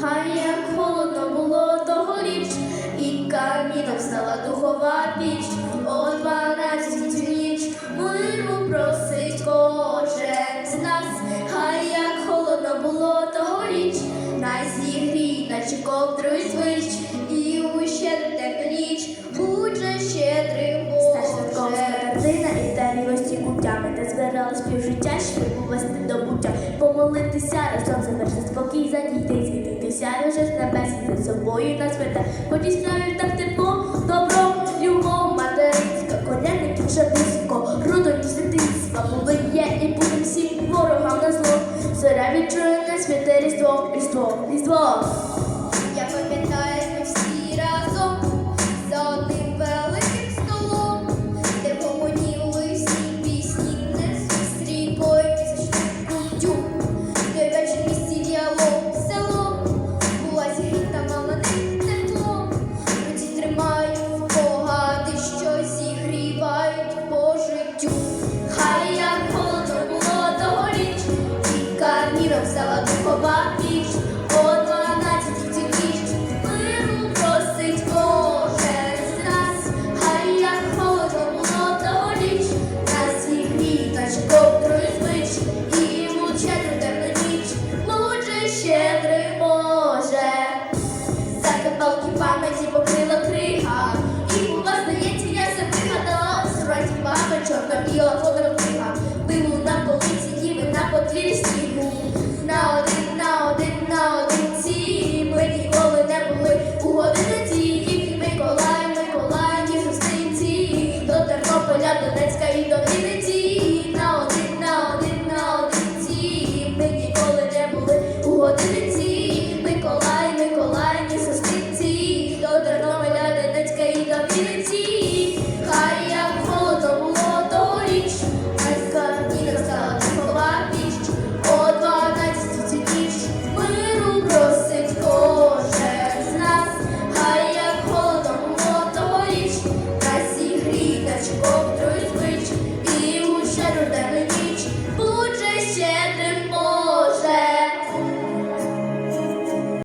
Хай як холодно було тогоріч, і каміном стала духова піч. О дванадцятій ніч миру просить кожен з нас. Хай як холодно було тогоріч, най зігрій, наче ковдрою звич, і у щедру ніч будже Боже. картина і тарілості куттями, де збирали співжиття, щоб увести до буття, помолитися, разом завершити спокій, задійти, звітитися, вже з небес за собою на свята. Ході справі так тепло, добро, любов, материнська, коляники вже близько, родоні дитинства, були є і будем всім ворогам на зло. Зоря відчує нас святе різдво, різдво, різдво. 이어서